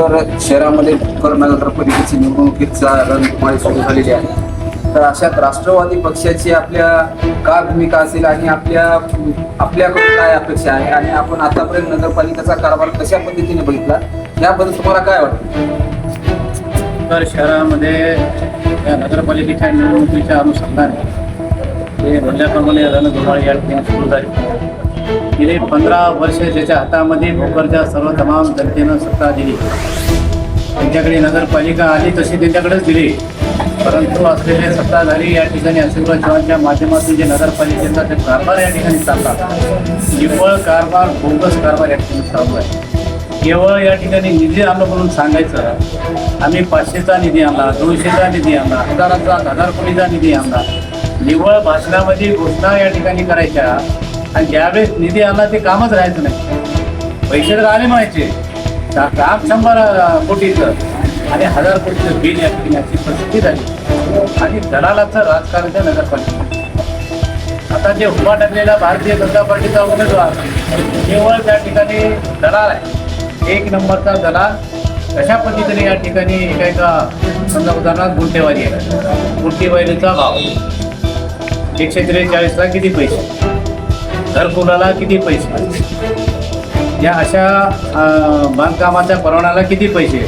तर शहरामध्ये भोकर नगरपालिकेची निवडणुकीचा रणधुमाळी सुरू झालेली आहे. तर अशात राष्ट्रवादी पक्षाची आपल्या काय भूमिका असेल आणि आपल्या आपल्याकडून काय अपेक्षा आहे? आणि आपण आतापर्यंत नगरपालिकेचा कारभार कशा पद्धतीने बघितला? याबद्दल तुम्हाला काय वाटतं? तर शहरामध्ये या नगरपालिकेच्या निवडणुकीच्या अनुषंगाने हे म्हणल्याप्रमाणे रणधुमाळी या ठिकाणी सुरू झाली. गेले पंधरा वर्ष ज्याच्या हातामध्ये भोकरच्या सर्व तमाम जनतेनं सत्ता दिली. त्यांच्याकडे नगरपालिका आली तशी त्यांच्याकडेच दिली. परंतु असलेले सत्ताधारी या ठिकाणी आशीर्वाद चव्हाणच्या माध्यमातून जे नगरपालिकेचा ते कारभार या ठिकाणी चालतात निव्वळ कारभार बोगस कारभार या ठिकाणी चालू आहे. केवळ या ठिकाणी निधी आणलं म्हणून सांगायचं आम्ही पाचशेचा निधी आणला दोनशेचा निधी आणला हजाराचा हजार कोटीचा निधी आणला. निव्वळ भाषणामध्ये घोषणा या ठिकाणी करायच्या आणि ज्यावेळेस निधी आणला ते कामच राहायचं नाही. पैसे तर आले म्हणायचे. का- काम शंभर कोटीचं आणि हजार कोटीचं बिल या ठिकाणी अशी झाली. आणि दलालाचं राजकारण त्या नगरपालिका आता जे उभा ठरलेला भारतीय जनता पार्टीचा उमेदवार केवळ त्या ठिकाणी दलाल आहे. एक नंबरचा दलाल कशा पद्धतीने या ठिकाणी एका एका समजा उदाहरणार्थ गुंटेवारी आहे. गुंटेवारीचा भाव. एकशे त्रेचाळीसला किती पैसे? घरकुलाला किती पैसे या अशा बांधकामाच्या परवान्याला किती पैसे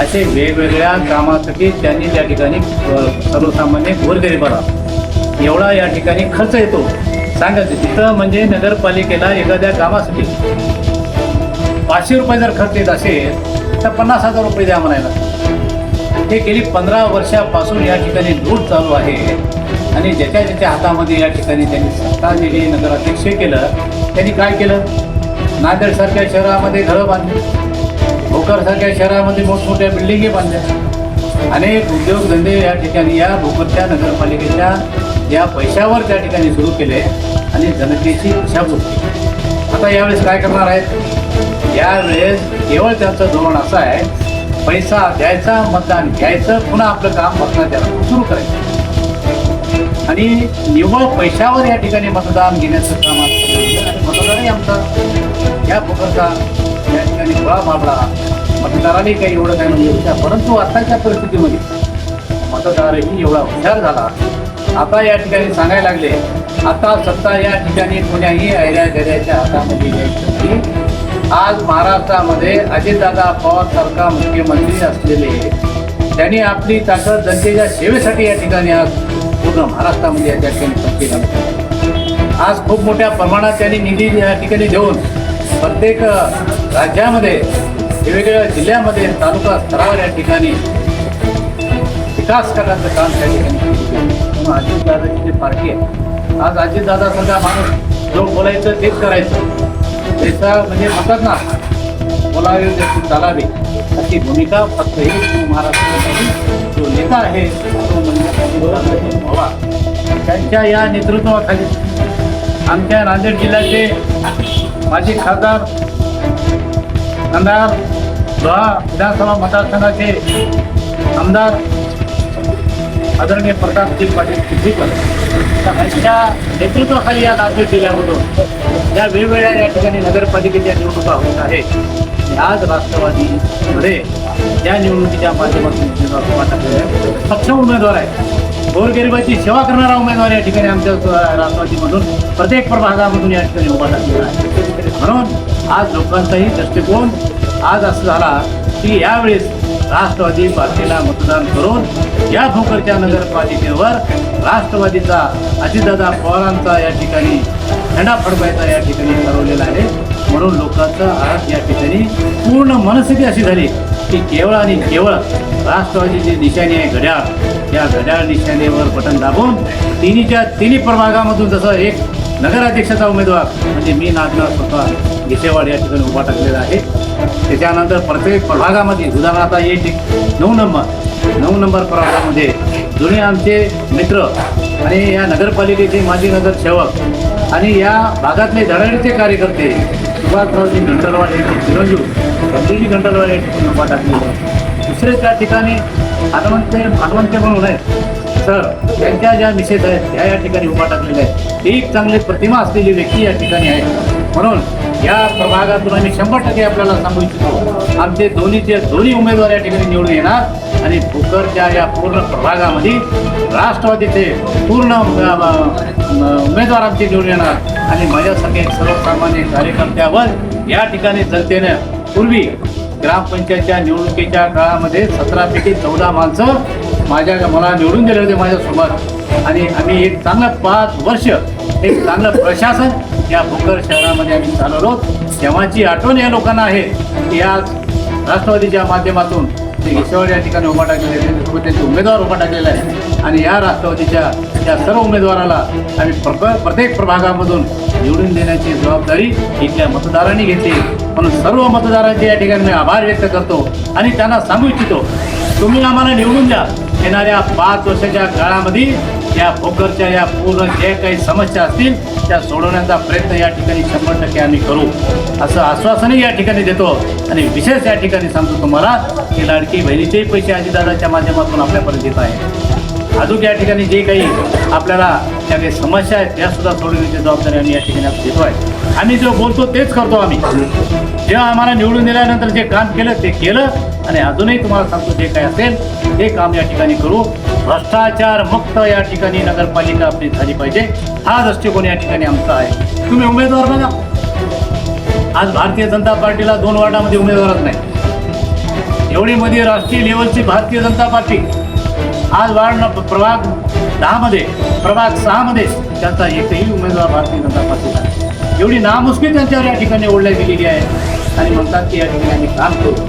असे वेगवेगळ्या कामासाठी त्यांनी त्या ठिकाणी अं, सर्वसामान्य गोरगरिबाला एवढा या ठिकाणी खर्च येतो. सांगायचं तिथं म्हणजे नगरपालिकेला एखाद्या कामासाठी पाचशे रुपये जर खर्च येत असेल तर पन्नास हजार रुपये द्या म्हणायला. हे गेली पंधरा वर्षापासून या ठिकाणी लूट चालू आहे. आणि ज्याच्या ज्याच्या हातामध्ये या ठिकाणी त्यांनी सत्ता दिली नगराध्यक्ष केलं त्यांनी काय केलं? नांदेडसारख्या शहरामध्ये घरं बांधली. भोकरसारख्या शहरामध्ये मोठमोठ्या बिल्डिंगी बांधल्या. अनेक उद्योगधंदे या ठिकाणी या भोकरच्या नगरपालिकेच्या या पैशावर त्या ठिकाणी सुरू केले आणि जनतेची दिशाभूल आता यावेळेस काय करणार आहेत? यावेळेस केवळ त्यांचं धोरण असं आहे पैसा द्यायचा मतदान घ्यायचं पुन्हा आपलं काम बघणं त्याला सुरू करायचं. आणि निव्वळ पैशावर या ठिकाणी मतदान घेण्याचं काम असतं आणि मतदारही आमचा या प्रकारचा या ठिकाणी गोळा माबळा मतदाराने काही एवढं काही म्हणजे हुशार परंतु आताच्या परिस्थितीमध्ये मतदारही एवढा हुशार झाला. आता या ठिकाणी सांगायला लागले आता सत्ता या ठिकाणी कोण्याही ऐऱ्या गऱ्याच्या हातामध्ये यायची आज महाराष्ट्रामध्ये अजितदादा पवार सारखा मुख्यमंत्री असलेले त्यांनी आपली ताकद जनतेच्या सेवेसाठी या ठिकाणी आज पूर्ण महाराष्ट्रामध्ये या ठिकाणी सत्ते घालत आज खूप मोठ्या प्रमाणात त्यांनी निधी या ठिकाणी देऊन प्रत्येक राज्यामध्ये वेगवेगळ्या जिल्ह्यामध्ये तालुका स्तरावर या ठिकाणी विकास करण्याचं काम त्या ठिकाणी अजितदादाची जी पार्टी आहे आज अजितदादासारखा माणूस जो बोलायचं तेच करायचं. त्याचा म्हणजे म्हणतात ना बोलावे त्याची चालावी. अशी भूमिका फक्त एक महाराष्ट्रामध्ये जो नेता आहे तो म्हणजे पवार त्यांच्या या नेतृत्वाखाली आमच्या नांदेड जिल्ह्याचे माजी खासदार आमदार लोहा विधानसभा मतदारसंघाचे आमदार आदरणीय प्रतापजी पाटील सिद्दीकर यांच्या नेतृत्वाखाली या नांदेड जिल्ह्यामधून या वेगवेगळ्या या ठिकाणी नगरपालिकेच्या निवडणुका होत आहेत. आज राष्ट्रवादीमध्ये या निवडणुकीच्या माध्यमातून आहे सक्षम उमेदवार आहे गोरगरिबाची सेवा करणारा उमेदवार या ठिकाणी आमच्या राष्ट्रवादीमधून प्रत्येक प्रभागामधून या ठिकाणी उभा टाकलेला आहे. म्हणून आज लोकांचाही दृष्टिकोन आज असं झाला की यावेळेस राष्ट्रवादी पार्टीला मतदान करून या भोकरच्या नगरपालिकेवर राष्ट्रवादीचा अजितदादा पवारांचा या ठिकाणी झेंडा फडकायचा या ठिकाणी ठरवलेला आहे. म्हणून लोकांचा आज या ठिकाणी पूर्ण मनस्थिती अशी झाली की केवळ आणि केवळ राष्ट्रवादीची निशाणी आहे घड्याळ या घड्याळ निशाणीवर बटन दाबून तिन्हीच्या तिन्ही प्रभागामधून जसं एक नगराध्यक्षाचा उमेदवार म्हणजे मी नागनाथ स्वतः घेसेवाड या ठिकाणी उभा टाकलेला आहे. त्याच्यानंतर प्रत्येक प्रभागामध्ये उदाहरणार्थ आता एक नऊ नंबर नऊ नंबर प्रभागामध्ये जुने आमचे मित्र आणि या नगरपालिकेचे माजी नगरसेवक आणि या भागातले धडाडीचे कार्यकर्ते सुभाषरावजी घंटलवाड यांचे चिरंजीव गंभीरजी घंटलवाड या ठिकाणी उभा आहे. दुसरे त्या ठिकाणी हनुमंत हनुमंत म्हणून आहेत तर त्यांच्या ज्या मिसेस आहेत त्या या ठिकाणी उभा टाकलेल्या आहेत. एक चांगली प्रतिमा असलेली व्यक्ती या ठिकाणी आहे. म्हणून या प्रभागातून आम्ही शंभर टक्के आपल्याला सांगू इच्छितो आमचे दोन्हीचे दोन्ही उमेदवार या ठिकाणी निवडून येणार आणि भोकरच्या या पूर्ण प्रभागामध्ये राष्ट्रवादीचे पूर्ण उमेदवार आमचे निवडून येणार. आणि माझ्यासारखे सर्वसामान्य कार्यकर्त्यावर या ठिकाणी जनतेनं पूर्वी ग्रामपंचायतच्या निवडणुकीच्या काळामध्ये सतरापैकी चौदा माणसं माझ्या मला निवडून दिले होते माझ्यासोबत आणि आम्ही एक चांगलं पाच वर्ष एक चांगलं प्रशासन या भोकर शहरामध्ये आम्ही चालवलो तेव्हाची आठवण या लोकांना आहे की आज राष्ट्रवादीच्या माध्यमातून ते ईश्वर या ठिकाणी उभा टाकलेले त्यांचे उमेदवार उभा टाकलेले आहे आणि या राष्ट्रवादीच्या या सर्व उमेदवाराला आम्ही प्र प्रत्येक प्रभागामधून निवडून देण्याची जबाबदारी इथल्या मतदारांनी घेतली. म्हणून सर्व मतदारांचे या ठिकाणी मी आभार व्यक्त करतो आणि त्यांना सांगू इच्छितो तुम्ही आम्हाला निवडून द्या. येणाऱ्या पाच वर्षाच्या काळामध्ये या भोकरच्या या पूर्ण ज्या काही समस्या असतील त्या सोडवण्याचा प्रयत्न या ठिकाणी शंभर टक्के आम्ही करू. असं आश्वासनही या ठिकाणी देतो आणि विशेष या ठिकाणी सांगतो तुम्हाला की लाडकी बहिणीचेही पैसे आजीदादाच्या माध्यमातून आपल्यापर्यंत येत आहे अजून या ठिकाणी जे काही आपल्याला त्या काही समस्या आहेत त्यासुद्धा सोडवण्याची जबाबदारी आम्ही या ठिकाणी आपण देतो आहे आम्ही जो बोलतो तेच करतो आम्ही. जेव्हा आम्हाला निवडून दिल्यानंतर जे काम केलं ते केलं आणि अजूनही तुम्हाला सांगतो जे काही असेल हे काम या ठिकाणी करू. भ्रष्टाचार मुक्त या ठिकाणी नगरपालिका आपली झाली पाहिजे. हा दृष्टिकोन या ठिकाणी आमचा आहे. तुम्ही उमेदवार बघा. आज भारतीय जनता पार्टीला दोन वार्डामध्ये उमेदवारच नाही. एवढी मध्ये राष्ट्रीय लेवलची भारतीय जनता पार्टी. आज वार्ड न- प्रभाग दहामध्ये प्रभाग सहामध्ये त्यांचा एकही उमेदवार भारतीय जनता पार्टीला एवढी नामुष्की त्यांच्यावर या ठिकाणी ओढल्या गेलेली आहे. आणि म्हणतात की या ठिकाणी काम करू.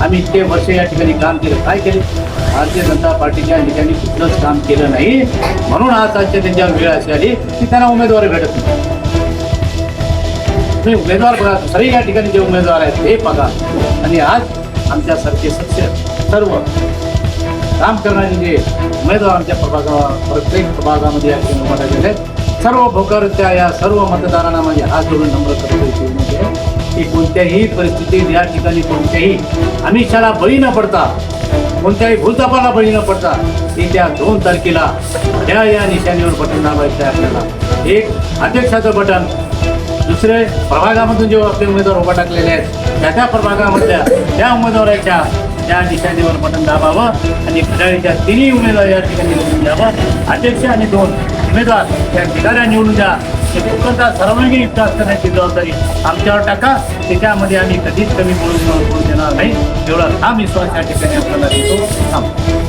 आम्ही इतके वर्ष या ठिकाणी काम केलं. काय केलं? भारतीय जनता पार्टीच्या नेत्यांनी कुठलंच काम केलं नाही. म्हणून आज आजच्या त्यांच्यावर वेळ अशी आली की त्यांना उमेदवार भेटत नाही. तुम्ही उमेदवार बघा दुसरे या ठिकाणी जे उमेदवार आहेत ते बघा. आणि आज आमच्यासारखे सदस्य सर्व काम करणारे जे उमेदवार आमच्या प्रभागा प्रत्येक प्रभागामध्ये या ठिकाणी उभा सर्व भोकरच्या या सर्व मतदारांना माझे हात जोडून नम्र करतो. म्हणजे की कोणत्याही परिस्थितीत या ठिकाणी कोणत्याही आमिषाला बळी न पडता कोणत्याही भूलतापाला बळी न पडता येत्या दोन तारखेला त्या या निशाणीवर बटन दाबायचं आहे. आपल्याला एक अध्यक्षाचं बटन दुसरे प्रभागामधून जे आपले उमेदवार उभा टाकलेले आहेत त्या त्या प्रभागामधल्या त्या उमेदवाराच्या त्या निशाणीवर बटन दाबावं आणि घड्याळीच्या तिन्ही उमेदवार या ठिकाणी निवडून द्यावं. अध्यक्ष आणि दोन उमेदवार त्या ठिकाण्या निवडून द्या. हे लोकांचा सर्वांगीण विकास करण्याची जबाबदारी आमच्यावर टाका. त्याच्यामध्ये आम्ही कधीच कमी बोलून बोलून देणार नाही. एवढा ठाम विश्वास या ठिकाणी आपल्याला देतो. थांबतो